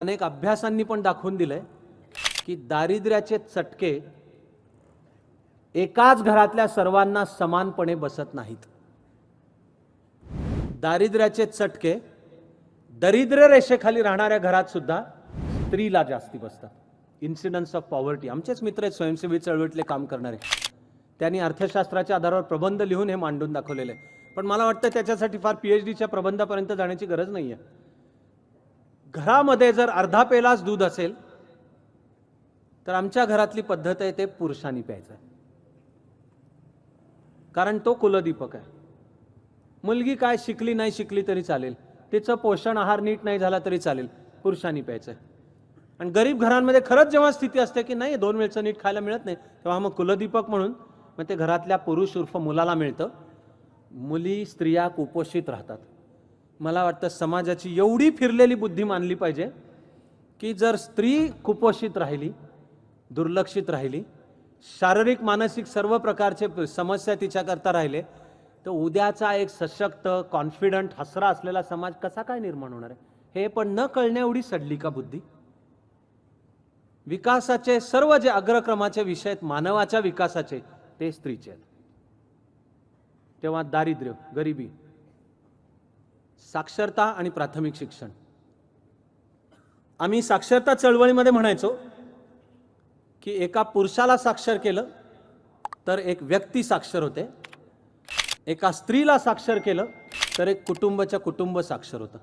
अनेक अभ्यासांनी पण दाखवून दिलंय की दारिद्र्याचे चटके एकाच घरातल्या सर्वांना समानपणे बसत नाहीत. दारिद्र्याचे चटके दरिद्र रेषेखाली राहणाऱ्या घरात सुद्धा स्त्रीला जास्ती बसतात. इन्सिडन्स ऑफ पॉवर्टी आमचेच मित्र आहेत स्वयंसेवी चळवळीतले काम करणारे. त्यांनी अर्थशास्त्राच्या आधारावर प्रबंध लिहून हे मांडून दाखवलेले. आहे. पण मला वाटतं त्याच्यासाठी फार पी एच डीच्या प्रबंधापर्यंत जाण्याची गरज नाही आहे घरामध्ये जर अर्धा पेलाच दूध असेल तर आमच्या घरातली पद्धत आहे ते पुरुषांनी प्यायचं आहे. कारण तो कुलदीपक आहे. मुलगी काय शिकली नाही शिकली तरी चालेल. तिचं पोषण आहार नीट नाही झाला तरी चालेल. पुरुषांनी प्यायचं आहे. आणि गरीब घरांमध्ये खरंच जेव्हा स्थिती असते की नाही दोन वेळचं नीट खायला मिळत नाही तेव्हा मग कुलदीपक म्हणून मग ते घरातल्या पुरुष उर्फ मुलाला मिळतं. मुली स्त्रिया कुपोषित राहतात. मला वाटतं समाजाची एवढी फिरलेली बुद्धी मानली पाहिजे की जर स्त्री कुपोषित राहिली दुर्लक्षित राहिली शारीरिक मानसिक सर्व प्रकारचे समस्या तिच्याकरता राहिले तर उद्याचा एक सशक्त कॉन्फिडंट हसरा असलेला समाज कसा काय निर्माण होणार आहे? हे पण न कळण्या एवढी सडली का बुद्धी? विकासाचे सर्व जे अग्रक्रमाचे विषय आहेत मानवाच्या विकासाचे ते स्त्रीचे आहेत. तेव्हा दारिद्र्य गरिबी साक्षरता आणि प्राथमिक शिक्षण. आम्ही साक्षरता चळवळीमध्ये म्हणायचो की एका पुरुषाला साक्षर केलं तर एक व्यक्ती साक्षर होते. एका स्त्रीला साक्षर केलं तर एक कुटुंबाच्या कुटुंब साक्षर होतं.